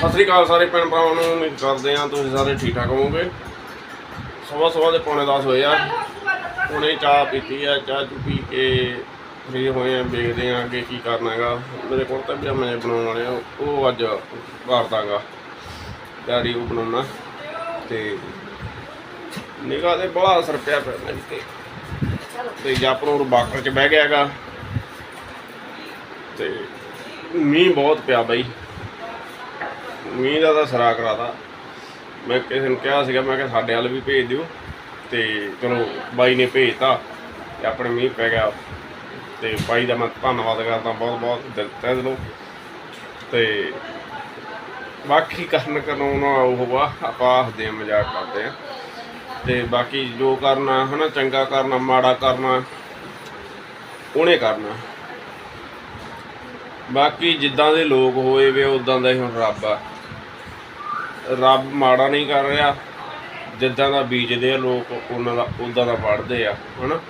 ਸਤਿ ਸ੍ਰੀ ਅਕਾਲ ਸਾਰੇ ਭੈਣ ਭਰਾਵਾਂ ਨੂੰ, ਉਮੀਦ ਕਰਦੇ ਹਾਂ ਤੁਸੀਂ ਸਾਰੇ ਠੀਕ ਠਾਕ ਹੋਵੋਗੇ। ਸਵੇਰ ਸਵੇਰ ਦੇ ਪੌਣੇ 10 ਹੋਏ ਆ। ਹੁਣੇ ਚਾਹ ਪੀਤੀ ਆ, ਚਾਹ ਚੁ ਪੀ ਕੇ ਫਰੀ ਹੋਏ ਆ, ਦੇਖਦੇ ਆ ਅੱਗੇ ਕੀ ਕਰਨਾ ਹੈਗਾ। ਮੇਰੇ ਕੋਲ ਤਾਂ ਵੀ ਮੈਂ ਬਣਾਉਣ ਵਾਲੇ ਆ, ਉਹ ਅੱਜ ਵਾਰਦਾਗਾ ਡੈਡੀ ਉਹ ਬਣਾਉਣਾ। ਤੇ ਨਿਗਾਹ ਤੇ ਬੜਾ ਅਸਰ ਪਿਆ ਪਿਆ ਮੇਰੇ ਤੇ। ਤੇ ਜਾਪਰੋਂ ਉਹ ਬਾਕਰ ਚ ਬਹਿ ਗਿਆ ਹੈਗਾ। ਤੇ ਮੀਂਹ ਬਹੁਤ ਪਿਆ ਬਾਈ। ਮੀਂਹ ਦਾ ਤਾਂ ਸਰਾ ਕਰਾਤਾ ਮੈਂ ਕਿਸੇ ਨੂੰ ਕਿਹਾ ਸੀਗਾ ਮੈਂ ਕਿਹਾ ਸਾਡੇ ਵੱਲ ਵੀ ਭੇਜ ਦਿਓ। ਤੇ ਚਲੋ ਬਾਈ ਨੇ ਭੇਜਤਾ ਤੇ ਆਪਣੇ ਮੀਂਹ ਪੈ ਗਿਆ। ਤੇ ਬਾਈ ਦਾ ਮੈਂ ਧੰਨਵਾਦ ਕਰਦਾ ਬਹੁਤ ਬਹੁਤ ਦਿਲ ਤਹਿ ਦਿਲੋਂ ਤੇ ਬਾਕੀ ਕਰਨ ਕਰਾਉਣਾ ਉਹ ਆ ਆਪਾਂ ਹੱਸਦੇ ਹਾਂ, ਮਜ਼ਾਕ ਕਰਦੇ ਆ ਤੇ ਬਾਕੀ ਜੋ ਕਰਨਾ ਹਨਾ ਚੰਗਾ ਕਰਨਾ ਮਾੜਾ ਕਰਨਾ ਉਹਨੇ ਕਰਨਾ। ਬਾਕੀ ਜਿੱਦਾਂ ਦੇ ਲੋਕ ਹੋਏ ਵੇ ਉਦਾਂ ਦਾ ਹੀ ਹੁਣ ਰੱਬ ਆ। ਰੱਬ ਮਾੜਾ ਨਹੀਂ ਕਰ ਰਿਹਾ। ਜਿੱਦਾਂ ਦਾ ਬੀਜਦੇ ਆ ਲੋਕ ਉਹਨਾਂ ਦਾ ਉਦਾਂ ਦਾ ਵੱਢਦੇ ਆ ਹਨਾ?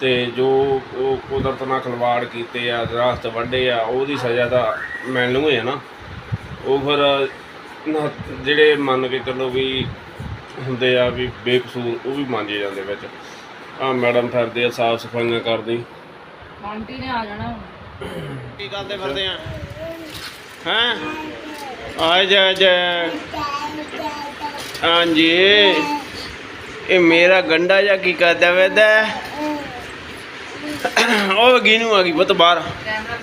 ਤੇ ਜੋ ਉਹ ਕੁਦਰਤ ਨਾਲ ਖਿਲਵਾੜ ਕੀਤੇ ਆ ਦਰਖਤ ਵੱਢੇ ਆ ਉਹਦੀ ਸਜ਼ਾ ਤਾਂ ਮਿਲਣੀ ਹੀ ਆ ਨਾ। ਉਹ ਫਿਰ ਜਿਹੜੇ ਮੰਨ ਕੇ ਚੱਲੋ ਵੀ ਹੁੰਦੇ ਆ ਵੀ ਬੇਕਸੂਰ ਉਹ ਵੀ ਮੰਨੇ ਜਾਂਦੇ ਵਿੱਚ। ਆ ਮੈਡਮ ਫਿਰਦੇ ਆ ਸਾਫ਼ ਸਫਾਈਆਂ ਕਰਦੀ। ਆਂਟੀ ਨੇ ਆ ਜਾਣਾ। ਕੀ ਕਰਦੇ ਫਿਰਦੇ ਆ? ਹੈਂ? ਆ ਜਾ ਜਾ। ਹਾਂਜੀ। ਇਹ ਮੇਰਾ ਗੰਡਾ ਜਾਂ ਕੀ ਕਰਦਾ ਵੇਦਾ ਉਹ ਗਿਨੂ ਆ ਗਈ ਬਤ ਬਾਹਰ। ਕੈਮਰਾ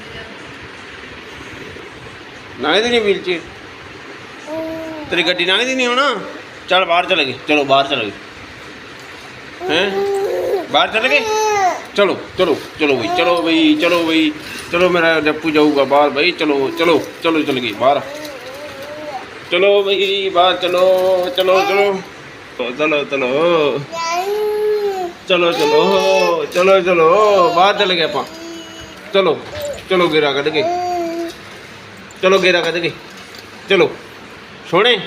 ਨਹੀਂ ਵੀਲ ਚ ਤੇਰੀ ਗੱਡੀ ਲੰਘਦੀ ਨਹੀਂ ਹੁਣ? ਚੱਲ ਬਾਹਰ ਚਲੇ ਗਏ। ਚਲੋ ਬਾਹਰ ਚਲੇ ਗਏ। ਹੈਂ? ਬਾਹਰ ਚਲੇ ਗਏ? ਚਲੋ ਚਲੋ ਚਲੋ ਬਈ ਚਲੋ ਬਈ ਚਲੋ ਬਈ। ਚਲੋ ਮੇਰਾ ਜੱਪੂ ਜਾਊਗਾ ਬਾਹਰ ਬਈ। ਚਲੋ ਚਲੋ ਚਲੋ ਚਲ ਗਈ ਬਾਹਰ। ਚਲੋ ਬਈ, ਬਾਹਰ ਚਲੋ ਚਲੋ ਚਲੋ। ਚਲੋ ਚਲੋ। ਚਲੋ ਚਲੋ ਚਲੋ ਚਲੋ, ਬਾਹਰ ਚਲੇ ਗਏ ਆਪਾਂ। ਚਲੋ ਚਲੋ ਗੇਰਾ ਕੱਢ ਕੇ। ਚਲੋ ਗੇਰਾ ਕੱਢ ਕੇ। ਚਲੋ, ਸੋਹਣੇ।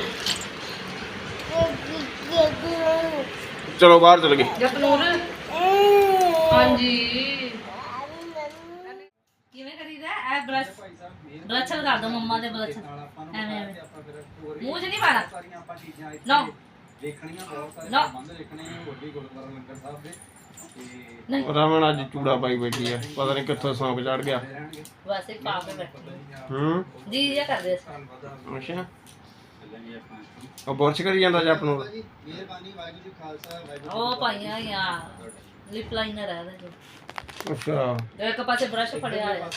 ਚਲੋ, ਬਾਹਰ ਚਲੇ ਗਏ। ਜਪਨੂਰ ਹਾਂਜੀ ਕਿਵੇਂ ਕਰੀਦਾ ਐ ਬ੍ਰਸ਼ ਬ੍ਰਸ਼ ਲਗਾ ਦੋ ਮੰਮਾ ਦੇ ਬ੍ਰਸ਼ ਐਵੇਂ ਐਵੇਂ। ਮੂੰਹ 'ਚ ਨਹੀਂ ਪਾਣਾ। ਲਓ। ਦੇਖਣੀਆਂ ਬਹੁਤ ਲਓ। ਬੰਦ ਦੇਖਣੇ ਹੋਰ ਵੀ ਗੁਰਦੁਆਰਾ ਲੰਗਰ ਸਾਹਿਬ ਦੇ। ਤੇ ਨਹੀਂ। ਰਮਨ ਅੱਜ ਚੂੜਾ ਪਾਈ ਬੈਠੀ ਹੈ ਪਤਾ ਨਹੀਂ ਕਿੱਥੋਂ ਸੌਂਕ ਚੜ ਗਿਆ। ਬਸ ਇੱਕ ਪਾ ਕੇ ਬੈਠੀ। ਹੂੰ ਜੀ ਜੀ ਕਰਦੇ ਅੱਛਾ। ਉਹ ਬੁਰਸ਼ ਕਰੀ ਜਾਂਦਾ ਜੱਪ ਨੂੰ ਮਿਹਰਬਾਨੀ ਵਾਹਿਗੁਰੂ ਜੀ ਖਾਲਸਾ ਵਾਹਿਗੁਰੂ ਉਹ ਪਾਈਆਂ ਯਾਰ ਲਿਪ ਲਾਈਨਰ ਹੈ ਇਹਦੇ ਅੱਛਾ। ਇੱਕ ਪਾਸੇ ਬ੍ਰਸ਼ ਫੜਿਆ ਬਹੁਤ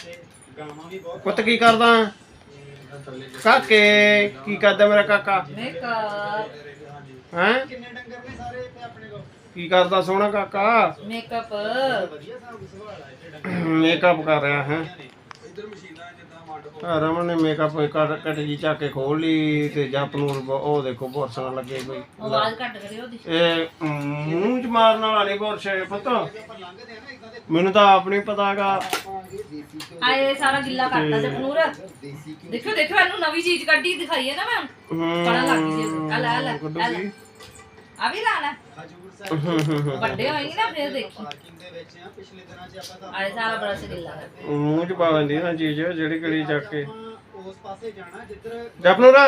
ਪੁੱਤ ਕੀ ਕਰਦਾ? ਕਾਕੇ ਕੀ ਕਰਦਾ ਮੇਰਾ ਕਾਕਾ? ਮੇਕਅਪ ਹੈ? ਕਿੰਨੇ ਡੰਗਰ ਨੇ ਸਾਰੇ ਇੱਥੇ ਆਪਣੇ ਕੋਲ? ਕੀ ਕਰਦਾ ਸੋਹਣਾ ਕਾਕਾ? ਮੇਕਅਪ ਵਧੀਆ ਸਾਹਿਬ ਸਵਾਲ ਆ ਇੱਥੇ ਡੰਗਰ। ਮੇਕਅਪ ਕਰ ਰਿਹਾ ਹੈ। ਇੱਧਰ ਮਸ਼ੀਨਾਂ ਜਿੱਦਾਂ ਮੱਡ ਆ ਰਮਨ ਨੇ ਮੇਕਅਪ ਕੱਟ ਕੱਟ ਜੀ ਚੱਕ ਕੇ ਖੋਲ ਲਈ ਤੇ ਜੱਪ ਨੂੰ ਉਹ ਦੇਖੋ ਬੁਰਸ਼ਾਂ ਲੱਗੇ ਕੋਈ। ਆਵਾਜ਼ ਘੱਟ ਕਰਿਓ ਉਹਦੀ। ਇਹ ਮੂੰਹ ਚ ਮਾਰਨ ਵਾਲਾ ਨਹੀਂ ਬੁਰਸ਼ ਹੈ ਪਤਾ। ਆਪਾਂ ਲੰਘਦੇ ਆ ਨਾ ਇਦਾਂ ਦੇ ਮੈਨੂੰ ਤਾਂ ਆਪ ਨਹੀਂ ਪਤਾਗਾ ਆਏ ਸਾਰਾ ਗਿੱਲਾ ਕਰਤਾ ਜਪਨੂਰ ਦੇਸੀ ਘਿਓ ਦੇਖੋ ਦੇਖੋ ਇਹਨੂੰ ਨਵੀਂ ਚੀਜ਼ ਕੱਢੀ ਦਿਖਾਈ ਹੈ ਨਾ ਮੈਂ। ਪੜਾ ਲੱਗ ਗਈ ਆ ਲੈ ਲੈ ਲੈ। ਆ ਵੀ ਲਾਣਾ। ਹਜੂਰ ਸਾਹਿਬ ਵੱਡੇ ਹੋਏਗੇ ਨਾ ਫਿਰ ਦੇਖੀ। ਪਾਰਕਿੰਗ ਦੇ ਵਿੱਚ ਆ ਪਿਛਲੇ ਦਿਨਾਂ 'ਚ ਆਪਾਂ ਤਾਂ ਆਏ ਸਾਰਾ ਬਰਸ਼ ਗਿੱਲਾ ਕਰ ਮੂੰਹ ਚ ਪਾ ਲੈਂਦੀ ਨਾ ਚੀਜ਼ ਜਿਹੜੀ ਕਿਹੜੀ ਚੱਕ ਕੇ। ਉਸ ਪਾਸੇ ਜਾਣਾ ਜਿੱਧਰ ਜਪਨੂਰਾ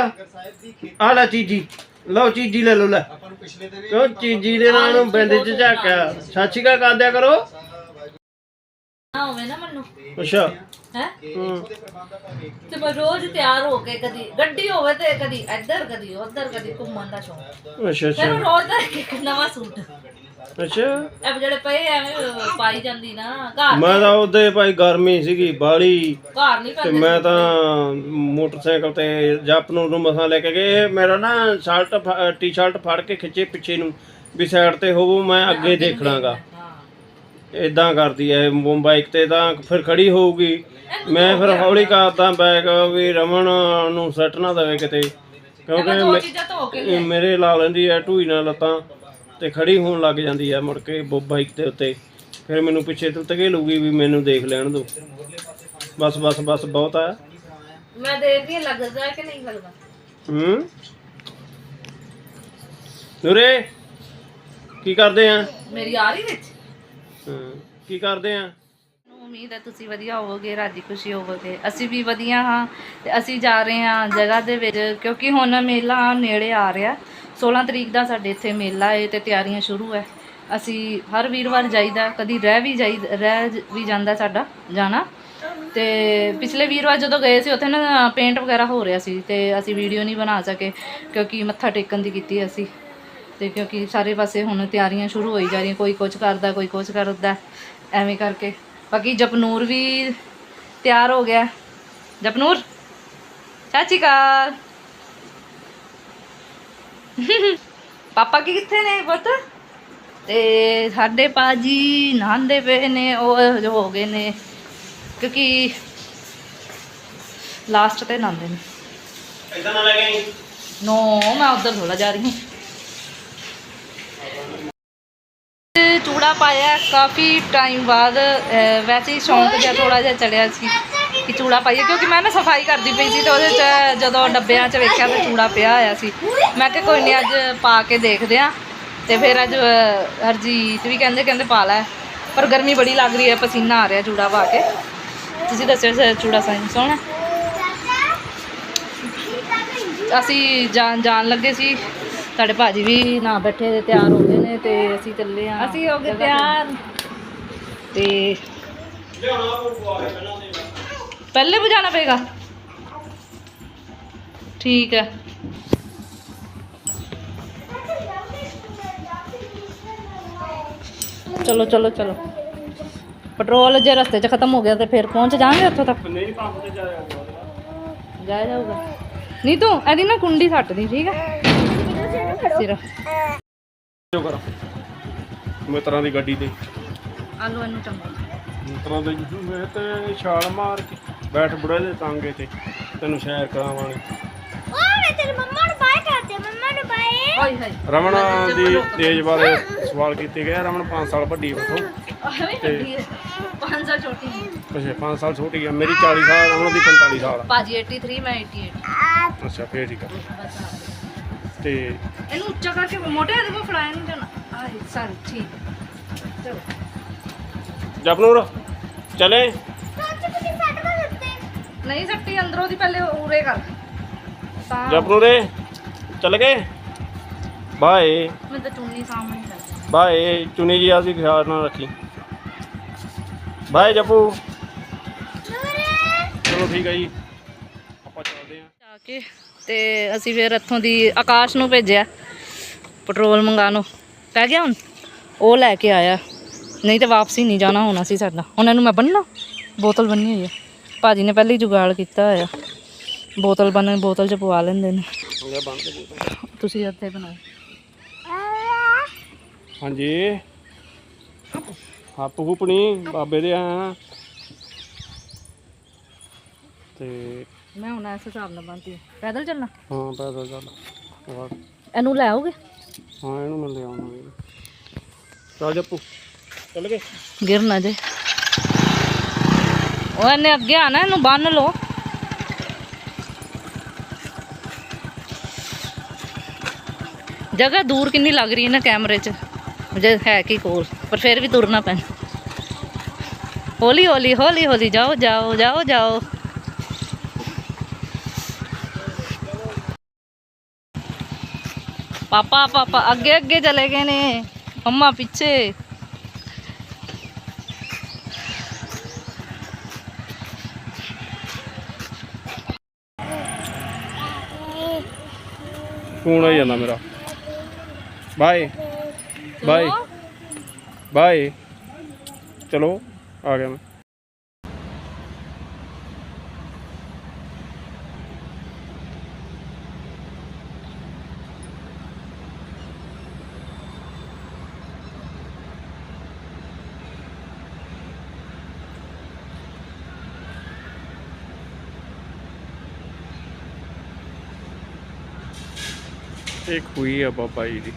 ਦੀ ਆ ਲੈ ਚੀਜੀ। ਲਓ ਚੀਜੀ ਲੈ ਲਓ ਲੈ। ਆਪਾਂ ਨੂੰ ਪਿਛਲੇ ਦਿਨ ਚੀਜੀ ਦੇ ਨਾਲ ਨੂੰ ਬਿੰਦ ਚ ਝਾਕਿਆ? ਸਾਚੀ ਕਾ ਕਰਦਿਆ ਕਰੋ। ਨਾ ਹੋਵੇ ਨਾ ਮੈਨੂੰ। ਅੱਛਾ। ਹੈ? ਹੂੰ। ਦੇ ਪ੍ਰਬੰਧ ਆਪਾਂ ਵੇਖ ਤੇ ਮੈਂ ਰੋਜ਼ ਤਿਆਰ ਹੋ ਕੇ ਕਦੀ ਗੱਡੀ ਹੋਵੇ ਤੇ ਕਦੀ ਇੱਧਰ ਕਦੀ ਉੱਧਰ ਕਦੀ ਘੁੰਮਣ ਦਾ ਸ਼ੌਂਕ। ਅੱਛਾ ਅੱਛਾ। ਰੋਜ਼ ਦਾ ਇੱਕ ਇੱਕ ਨਵਾਂ ਸੂਟ। ਅੱਛਾ। ਇਹ ਜਿਹੜੇ ਪਏ ਐਵੇਂ ਪਾਈ ਜਾਂਦੀ ਨਾ ਘਰ ਮੈਂ ਤਾਂ ਉਹਦੇ ਭਾਈ ਗਰਮੀ ਸੀਗੀ ਬਾਲੀ। ਘਰ ਨਹੀਂ ਤੇ ਪੈਂਦੇ ਮੈਂ ਤਾਂ ਮੋਟਰਸਾਈਕਲ ਤੇ ਜੱਪ ਨੂੰ ਨੂੰ ਮਸਾਂ ਲੈ ਕੇ ਗਏ। ਮੇਰਾ ਨਾ ਸ਼ਰਟ ਟੀ-ਸ਼ਰਟ ਫੜ ਕੇ ਖਿੱਚੇ ਪਿੱਛੇ ਨੂੰ ਵੀ ਸਾਈਡ ਤੇ ਹੋਵੋ ਮੈਂ ਅੱਗੇ ਦੇਖਣਾਗਾ ਹਾਂ ਇਦਾਂ ਕਰਦੀ ਐ ਬਾਈਕ ਤੇ ਤਾਂ ਫਿਰ ਖੜੀ ਹੋਊਗੀ। ਮੈਂ ਫਿਰ ਹੌਲੀ ਕਰਦਾ ਬੈਗ ਵੀ ਰਮਨ ਨੂੰ ਸੱਟ ਨਾ ਦੇਵੇ ਕਿਤੇ। ਕਿਉਂਕਿ ਮੈਂ ਦੋ ਮੇ- ਚੀਜ਼ਾਂ ਧੋ ਕੇ ਇਹ ਮੇਰੇ ਲਾ ਲੈਂਦੀ ਐ ਢੂਈ ਨਾਲ ਲੱਤਾਂ ਤੇ ਖੜੀ ਹੋਣ ਲੱਗ ਜਾਂਦੀ ਐ ਮੁੜ ਕੇ ਬ- ਬਾਈਕ ਦੇ ਉੱਤੇ। ਫਿਰ ਮੈਨੂੰ ਪਿੱਛੇ ਤੋਂ ਤਗੇ ਲੂਗੀ ਵੀ ਮੈਨੂੰ ਦੇਖ ਲੈਣ ਦੋ। ਬਸ ਬਸ ਬਸ ਬਹੁਤ ਆ। ਮੈਂ ਦੇਖਦੀ ਹਾਂ ਲੱਗਦਾ ਕਿ ਨਹੀਂ ਲੱਗਦਾ। ਹੂੰ? ਨੂਰੇ ਕੀ ਕਰਦੇ ਆ? ਮੇਰੀ ਆ ਰਹੀ ਵਿੱਚ? ਹਾਂ, ਕੀ ਕਰਦੇ ਆ? ਉਮੀਦ ਹੈ ਤੁਸੀਂ ਵਧੀਆ ਹੋਵੋਗੇ ਰਾਜੀ ਖੁਸ਼ੀ ਹੋਵੋਗੇ। ਅਸੀਂ ਵੀ ਵਧੀਆ ਹਾਂ ਤੇ ਅਸੀਂ ਜਾ ਰਹੇ ਹਾਂ ਜਗ੍ਹਾ ਦੇ ਵਿੱਚ ਕਿਉਂਕਿ ਹੁਣ ਮੇਲਾ ਨੇੜੇ ਆ ਰਿਹਾ। 16 ਤਰੀਕ ਦਾ ਸਾਡੇ ਇੱਥੇ ਮੇਲਾ ਹੈ ਤੇ ਤਿਆਰੀਆਂ ਸ਼ੁਰੂ ਹੈ। ਅਸੀਂ ਹਰ ਵੀਰਵਾਰ ਜਾਈਦਾ ਕਦੀ ਰਹਿ ਵੀ ਜਾਈ ਰਹਿ ਜ- ਵੀ ਜਾਂਦਾ ਸਾਡਾ ਜਾਣਾ। ਤੇ ਪਿਛਲੇ ਵੀਰਵਾਰ ਜਦੋਂ ਗਏ ਸੀ ਉੱਥੇ ਨਾ ਪੇਂਟ ਵਗੈਰਾ ਹੋ ਰਿਹਾ ਸੀ ਤੇ ਅਸੀਂ ਵੀਡੀਓ ਨਹੀਂ ਬਣਾ ਸਕੇ ਕਿਉਂਕਿ ਮੱਥਾ ਟੇਕਣ ਦੀ ਕੀਤੀ ਅਸੀਂ। ਤੇ ਕਿਉਂਕਿ ਸਾਰੇ ਪਾਸੇ ਹੁਣ ਤਿਆਰੀਆਂ ਸ਼ੁਰੂ ਹੋਈ ਜਾ ਰਹੀਆਂ ਕੋਈ ਕੁਝ ਕਰਦਾ ਕੋਈ ਕੁਝ ਕਰਦਾ ਐਵੇਂ ਕਰਕੇ। ਬਾਕੀ ਜਪਨੂਰ ਵੀ ਤਿਆਰ ਹੋ ਗਿਆ। ਜਪਨੂਰ ਸ਼੍ਰੀ ਅਕਾਲ। ਪਾਪਾ ਕੀ ਕਿੱਥੇ ਨੇ ਪੁੱਤ? ਤੇ ਸਾਡੇ ਪਾਜੀ ਨਹਾਉਂਦੇ ਪਏ ਨੇ ਉਹ ਜੋ ਹੋ ਗਏ ਨੇ ਕਿਉਂਕਿ ਲਾਸਟ ਤੇ ਨਹਾਉਂਦੇ ਨੇ। ਇਦਾਂ ਨਾ ਲੱਗੇ ਨੋ ਮੈਂ ਉਧਰ ਥੋੜਾ ਜਾ ਰਹੀ ਹਾਂ। ਚੂੜਾ ਪਾਇਆ ਕਾਫੀ ਟਾਈਮ ਬਾਅਦ ਅਹ, ਵੈਸੇ ਹੀ ਸ਼ੌਂਕ ਜਿਹਾ ਥੋੜਾ ਜਿਹਾ ਚੜਿਆ ਸੀ ਕਿ ਚੂੜਾ ਪਾਈਏ ਕਿਉਂਕਿ ਮੈਂ ਨਾ ਸਫ਼ਾਈ ਕਰਦੀ ਪਈ ਸੀ ਤੇ ਉਹਦੇ ਚ ਜਦੋਂ ਡੱਬਿਆਂ ਚ ਵੇਖਿਆ ਤੇ ਚੂੜਾ ਪਿਆ ਹੋਇਆ ਸੀ। ਮੈਂ ਕਿਹਾ ਕੋਈ ਨਹੀਂ ਅੱਜ ਪਾ ਕੇ ਦੇਖਦੇ ਆ ਤੇ ਫਿਰ ਅੱਜ ਅਹ, ਹਰਜੀਤ ਵੀ ਕਹਿੰਦੇ ਕਹਿੰਦੇ ਪਾ ਲੈ। ਪਰ ਗਰਮੀ ਬੜੀ ਲੱਗ ਰਹੀ ਹੈ ਪਸੀਨਾ ਆ ਰਿਹਾ ਚੂੜਾ ਪਾ ਕੇ। ਤੁਸੀਂ ਦੱਸਿਓ ਸ- ਚੂੜਾ ਸਾਈਂ ਸੋਹਣਾ? ਅਸੀਂ ਜਾਣ ਜਾਣ ਲੱਗੇ ਸੀ। ਸਾਡੇ ਭਾਜੀ ਵੀ ਨਾ ਬੈਠੇ ਤੇ ਤਿਆਰ ਹੋ ਗਏ ਨੇ ਤੇ ਅਸੀਂ ਚੱਲੇ ਆ ਅਸੀਂ ਹੋ ਗਏ ਤਿਆਰ। ਤੇ ਪਹਿਲੇ ਬਜਾਣਾ ਪਏਗਾ? ਠੀਕ ਹੈ। ਚਲੋ ਚਲੋ ਚਲੋ। ਪੈਟਰੋਲ ਜੇ ਰਸਤੇ 'ਚ ਖਤਮ ਹੋ ਗਿਆ ਤੇ ਫਿਰ ਪਹੁੰਚ ਜਾਵਾਂਗੇ ਉੱਥੋਂ ਤੱਕ। ਨਹੀਂ ਪੰਪ ਤੇ ਜਾਇਆ ਜਾਊਗਾ। ਨਹੀਂ ਤੂੰ ਇਹਦੀ ਨਾ ਕੁੰਡੀ ਸੱਟ ਦੀ ਠੀਕ ਹੈ? ਸਿਰ ਜੋ ਕਰ। ਮਿੱਤਰਾਂ ਦੀ ਗੱਡੀ ਤੇ। ਆਲੂ ਇਹਨੂੰ ਚੰਗਾ। ਮਿੱਤਰਾਂ ਦੇ ਮੈਂ ਤੇ ਛਾਲ ਮਾਰ ਕੇ ਬੈਠ ਬੁੜੇ ਦੇ ਟਾਂਗੇ ਤੇ। ਤੈਨੂੰ ਸ਼ੇਅਰ ਕਰਾਵਾਂਗੇ। ਹਾਏ ਹਾਏ। ਰਮਨ ਦੀ ਏਜ ਬਾਰੇ ਸਵਾਲ ਕੀਤੇ ਗਏ ਰਮਨ 5 ਸਾਲ ਵੱਡੀ ਉਥੋਂ। ਆਵੇਂ ਕੱਢੀ ਹੈ 5 ਸਾਲ ਛੋਟੀ ਹੈ। ਅੱਛਾ 5 ਸਾਲ ਛੋਟੀ ਆ। ਮੇਰੀ 40 ਸਾਲ ਰਮਨ ਦੀ 45 ਸਾਲ ਭਾਜੀ 83 ਮੈਂ 88 ਅੱਛਾ ਫੇਰ ਠੀਕ ਆ। ਬਸ ਆ। ਤੇ ਇਹਨੂੰ ਉੱਚਾ ਕਰਕੇ ਮੋਟੇ ਕੋ ਫੜਾਇਆ ਨਹੀਂ ਜਾਣਾ। ਆਏ ਸਰ ਠੀਕ। ਚਲੋ। ਜਪਨੂਰ ਚਲੇ? ਨਹੀਂ ਸੱਟੀ ਅੰਦਰੋਂ ਦੀ ਪਹਿਲੇ ਉਰੇ ਕਰ। ਤਾਂ ਜਪਨੂਰੇ ਚੱਲ ਗਏ? ਬਾਏ। ਮੈਂ ਤਾਂ ਚੁੰਨੀ ਸਾਹਮਣੇ ਕਰ ਬਾਏ ਚੁਣੀ ਜੀ ਆਦੀ ਖਿਆਲ ਨਾਲ ਰੱਖੀ। ਬਾਏ ਜਪੂ। ਚਲੋ ਠੀਕ ਹੈ ਜੀ। ਆਪਾਂ ਚੱਲਦੇ ਆਂ ਜਾ ਕੇ ਤੇ ਅਸੀਂ ਫਿਰ ਇੱਥੋਂ ਦੀ ਆਕਾਸ਼ ਨੂੰ ਭੇਜਿਆ ਪੈਟਰੋਲ ਮੰਗਾਉਣ ਨੂੰ। ਪੈ ਗਿਆ ਹੁਣ? ਉਹ ਲੈ ਕੇ ਆਇਆ। ਨਹੀਂ ਤੇ ਵਾਪਸੀ ਨਹੀਂ ਜਾਣਾ ਹੋਣਾ ਸੀ ਸਾਡਾ। ਉਹਨਾਂ ਨੂੰ ਮੈਂ ਬੰਨਣਾ ਬੋਤਲ ਬੰਨੀ ਹੋਈ ਹੈ ਭਾਜੀ ਨੇ ਪਹਿਲੇ ਹੀ ਜੁਗਾੜ ਕੀਤਾ ਹੋਇਆ। ਬੋਤਲ ਬੰਨ ਬੋਤਲ ਚ ਪਵਾ ਲੈਂਦੇ ਨੇ। ਤੁਸੀਂ ਇੱਥੇ ਬਣਾਓ। ਹਾਂਜੀ। ਹੱਪ ਹੁਪਣੀ ਬਾਬੇ ਦੇ ਆ ਤੇ ਮੈਂ ਹੁਣ ਇਸ ਹਿਸਾਬ ਨਾਲ ਬੰਨਤੀ ਪੈਦਲ ਚੱਲਣਾ? ਹਾਂ ਪੈਦਲ ਚੱਲ। ਹੋਰ। ਇਹਨੂੰ ਲੈ ਆਓਗੇ? ਹਾਂ ਇਹਨੂੰ ਮੈਂ ਲੈ ਆਉਣਾ ਚੱਲ ਜੱਪੂ ਚੱਲ ਗਏ। ਗਿਰ ਨਾ ਜੇ। ਉਹ ਇਹਨੇ ਅੱਗੇ ਆਣਾ ਇਹਨੂੰ ਬੰਨ ਲਓ। ਜਗ੍ਹਾ ਦੂਰ ਕਿੰਨੀ ਲੱਗ ਰਹੀ ਹੈ ਨਾ ਕੈਮਰੇ 'ਚ? ਜੇ ਹੈ ਕੀ ਕੋਲ ਪਰ ਫਿਰ ਵੀ ਤੁਰਨਾ ਪੈਣਾ। ਹੌਲੀ ਹੌਲੀ ਹੌਲੀ ਹੌਲੀ ਜਾਓ ਜਾਓ ਜਾਓ ਜਾਓ। ਪਾਪਾ ਪਾਪਾ ਅੱਗੇ ਅੱਗੇ ਚਲੇ ਗਏ ਨੇ। ਮੰਮਾ ਪਿੱਛੇ। ਫੋਨ ਆ ਜਾਂਦਾ ਮੇਰਾ। ਬਾਏ। ਬਾਏ। ਬਾਏ। ਚਲੋ ਆ ਗਿਆ ਮੈਂ। ਇਹ ਖੂਹੀ ਆ ਬਾਬਾ ਜੀ ਦੀ।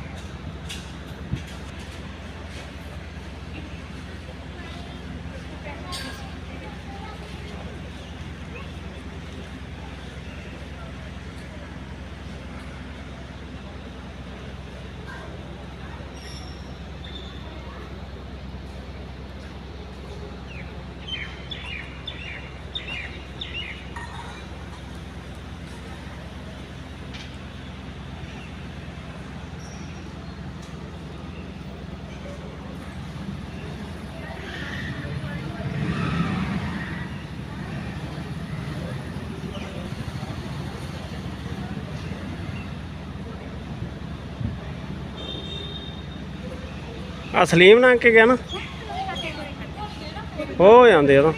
ਆ ਸਲੀਮ ਨਾ ਕੇ ਗਿਆ ਨਾ ਹੋ ਜਾਂਦੇ ਆ ਤਾਂ। ਆ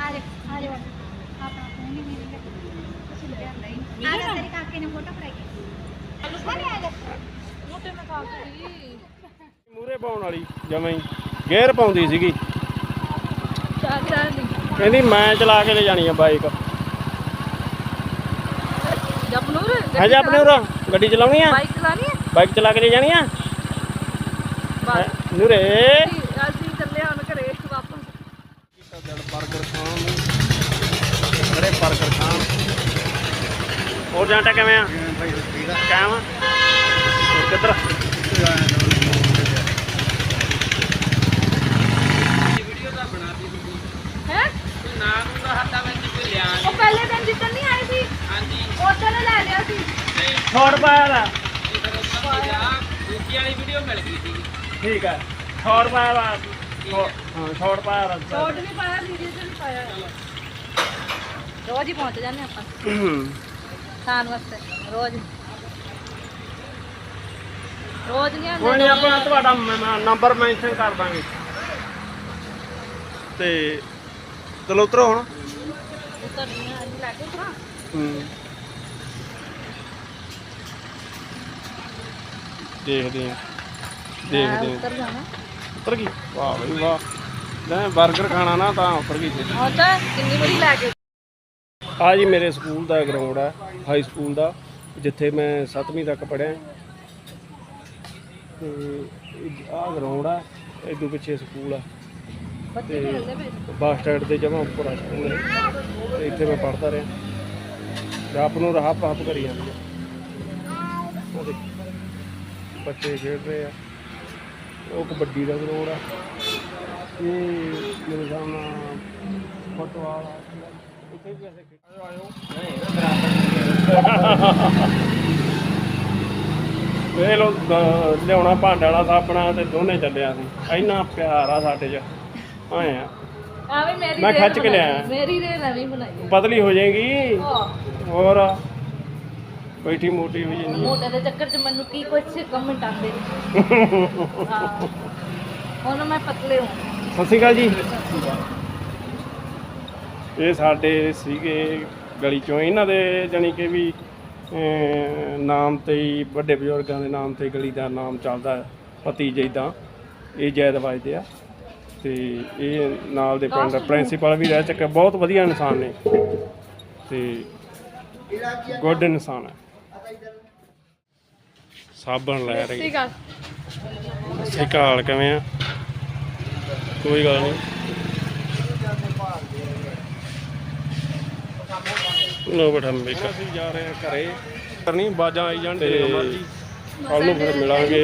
ਆ ਮੇਰੇ ਆ ਆ ਪਾਉਣ ਵਾਲੀ ਜਮਾਂ ਹੀ। ਗੇਅਰ ਪਾਉਂਦੀ ਸੀਗੀ। ਕਹਿੰਦੀ ਮੈਂ ਚਲਾ ਕੇ ਲੈ ਜਾਣੀ ਆ ਬਾਈਕ ਜਪਨੂਰ ਹਜੇ ਆਪਣੇ ਉਰਾ ਗੱਡੀ ਚਲਾਉਣੀ ਆ? ਬਾਈਕ ਚਲਾਣੀ ਹੈ ਬਾਈਕ ਚਲਾ ਕੇ ਲੈ ਜਾਣੀ ਆ? ਨੂਰੇ। ਅਸੀਂ ਚੱਲੇ ਹੁਣ ਘਰੇ ਵਾਪਸ। ਬਰਗਰ ਖਾਣ। ਨੂੰ ਬੜੇ ਬਰਗਰ ਖਾਣ ਹੋਰ ਜਾਂਟਾ ਕਿਵੇਂ ਆ? ਕਾਇਮ ਆ? ਹੋਰ ਕਿੱਧਰ? ਹੈ? ਉਹ ਪਹਿਲੇ ਦਿਨ ਜਿੱਦਣ ਨਹੀਂ ਆਈ ਸੀ ਹਾਂਜੀ ਉਦੋਂ ਲੈ ਲਿਆ ਸੀ। ਛੋੜ ਪਾਇਆ ਦਾ ਠੀਕ ਹੈ ਛੋੜ ਪਾਇਆ ਦਾ ਛੋ- ਹਾਂ ਛੋੜ ਪਾਇਆ ਦਾ ਕੋਟ ਨਹੀਂ ਪਾਇਆ ਵੀਡੀਓ ਤੇ ਨਹੀਂ ਪਾਇਆ ਰੋਜ਼ ਹੀ ਪਹੁੰਚ ਜਾਂਦੇ ਆਪਾਂ ਖਾਣ ਵਾਸਤੇ ਰੋਜ਼ ਰੋਜ਼ ਨਹੀਂ ਆਉਂਦੇ ਕੋਈ ਨਹੀਂ ਆਪਾਂ ਤੁਹਾਡਾ ਨੰਬਰ ਮੈਂਸ਼ਨ ਕਰ ਦਾਂਗੇ ਤੇ ਚਲੋ ਉਤਰੋ ਹੁਣ ਉਤਰਨੀ ਆ ਲੈ ਕੇ ਉਤਰਾਂ ਹੂੰ ਦੇਖਦੇ ਆ ਦੇਖਦੇ ਮੈਂ ਆ। ਉਤਰ ਜਾਣਾ। ਉਤਰ ਗਈ? ਵਾਹ ਬਈ ਵਾਹ। ਲੈ 버ਗਰ ਖਾਣਾ ਨਾ ਤਾਂ ਉਤਰ ਗਈ ਸੀ ਉਹ ਤਾਂ ਕਿੰਨੀ ਵਾਰੀ ਲੈ ਕੇ? ਆ ਜੀ ਮੇਰੇ ਸਕੂਲ ਦਾ ਗਰਾਊਂਡ ਹੈ ਹਾਈ ਸਕੂਲ ਦਾ ਜਿੱਥੇ ਮੈਂ 7ਵੀਂ ਤੱਕ ਪੜ੍ਹਿਆ। ਤੇ ਆ ਗਰਾਊਂਡ ਆ ਇਦੋਂ ਪਿੱਛੇ ਸਕੂਲ ਆ। ਬੱਚੇ ਖੇਡਦੇ ਪਏ ਬੱਸ ਸਟੈਂਡ ਦੇ ਜਮਾ ਉੱਪਰ ਆ ਸਕੂਲ ਹੈ ਤੇ ਇੱਥੇ ਮੈਂ ਪੜ੍ਹਦਾ ਰਿਹਾ। ਰੱਬ ਨੂੰ ਰਾਹ ਪਾਪ ਕਰੀ ਜਾਂਦੇ ਆ। ਉਹ ਦੇਖ, ਬੱਚੇ ਖੇਡ ਰਹੇ ਆ। ਉਹ ਕਬੱਡੀ ਦਾ ਗਰਾਊਂਡ ਆ। ਇਹ ਮੇਰੇ ਹਿਸਾਬ ਨਾਲ ਫੁੱਟਬਾਲ ਆ। ਉੱਥੇ ਵੀ ਵੈਸੇ ਖੇਡ ਆਇਓ ਵੇ ਲੋ ਲਿਆਉਣਾ ਭਾਂਡਾ ਵਾਲਾ ਸਾਪਣਾ ਤੇ ਦੋਨੇ ਚੱਲਿਆ ਸੀ ਇੰਨਾ ਪਿਆਰ ਆ ਸਾਡੇ 'ਚ। ਆਏ ਆ। ਆ ਵੀ ਮੇਰੀ ਮੈਂ ਰੇਲ ਖਿੱਚ ਕੇ। ਲਿਆਇਆ। ਮੇਰੀ ਰੇ ਨਵੀਂ ਬਣਾਈ ਪਤਲੀ ਹੋ ਜਾਏਗੀ। ਹੋਰ? ਬੈਠੀ ਮੋਟੀ ਹੋ। ਜਾਣੀ ਮੋਟੇ ਦੇ ਚੱਕਰ ਚ ਮੈਨੂੰ ਕੀ ਕੁਛ ਕਮੈਂਟ ਆਉਂਦੇ ਨੇ। ਹਾਂ। ਹੁਣ ਮੈਂ ਪਤਲੇ ਹਾਂ ਸਤਿ ਸ਼੍ਰੀ ਅਕਾਲ ਜੀ। ਇਹ ਸਾਡੇ ਸੀਗੇ ਗਲੀ ਚੋਂ। ਇਹਨਾਂ ਦੇ ਜਾਣੀ ਕਿ ਵੀ ਅਮ, ਨਾਮ ਤੇ ਹੀ ਵੱਡੇ ਬਜ਼ੁਰਗਾਂ ਦੇ ਨਾਮ ਤੇ ਗਲੀ ਦਾ ਨਾਮ ਚੱਲਦਾ ਹੈ ਪਤੀ ਜਿੱਦਾਂ ਇਹ ਜੈਦ ਵਜਦੇ ਆ। ਤੇ ਇਹ ਨਾਲ ਦੇ ਪਿੰਡ ਪ੍ਰਿੰਸੀਪਲ ਵੀ ਰਹਿ ਚੁੱਕੇ ਬਹੁਤ ਵਧੀਆ ਇਨਸਾਨ ਨੇ। ਤੇ ਗੁੱਡ ਇਨਸਾਨ ਹੈ। ਸਾਬਣ ਲੈ ਰਹੀ। ਠੀਕ ਆ ਸਤਿ ਸ਼੍ਰੀ ਅਕਾਲ ਕਿਵੇਂ ਆ? ਕੋਈ ਗੱਲ ਨਹੀਂ ਲੋ ਬੇਟਾ ਮੇਕਾ ਅਸੀਂ ਜਾ ਰਹੇ ਹਾਂ ਘਰੇ। ਕਰਨੀ ਬਾਜਾਂ ਆਈ ਜਾਣ ਤੇ ਕੱਲ ਨੂੰ ਫਿਰ ਮਿਲਾਂਗੇ।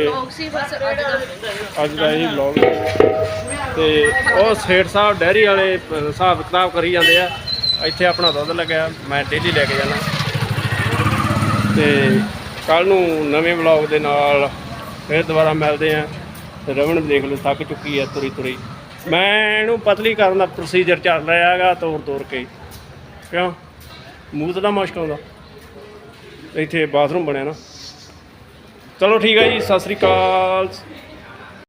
ਅੱਜ ਦਾ ਦਾ ਇਹ ਵਲੌਗ ਤੇ ਉਹ ਸੇਠ ਸਾਹਿਬ ਡੈਰੀ ਵਾਲੇ ਹਿਸਾਬ ਕਿਤਾਬ ਕਰੀ ਜਾਂਦੇ ਆ। ਇੱਥੇ ਆਪਣਾ ਦੁੱਧ ਲੱਗਿਆ ਮੈਂ ਡੇਲੀ ਲੈ ਕੇ ਜਾਣਾ ਤੇ ਕੱਲ ਨੂੰ ਨਵੇਂ ਵਲੌਗ ਦੇ ਨਾਲ ਫਿਰ ਦੁਬਾਰਾ ਮਿਲਦੇ ਆ ਤੇ ਰਵਣ ਵੀ ਦੇਖ ਲਓ ਥੱਕ ਚੁੱਕੀ ਹੈ ਤੁਰੀ ਤੁਰੀ। ਮੈਂ ਇਹਨੂੰ ਪਤਲੀ ਕਰਨ ਦਾ ਪ੍ਰੋਸੀਜਰ ਚੱਲ ਰਿਹਾ ਹੈਗਾ ਤੋੜ ਤੋੜ ਕੇ। ਕਿਉਂ? ਮੂੰਹ ਤਾਂ ਨਾ ਮੁਸ਼ਕ ਆਉਂਦਾ। ਇੱਥੇ ਬਾਥਰੂਮ ਬਣਿਆ ਨਾ। ਚਲੋ ਠੀਕ ਹੈ ਜੀ, ਸਤਿ ਸ੍ਰੀ ਅਕਾਲ।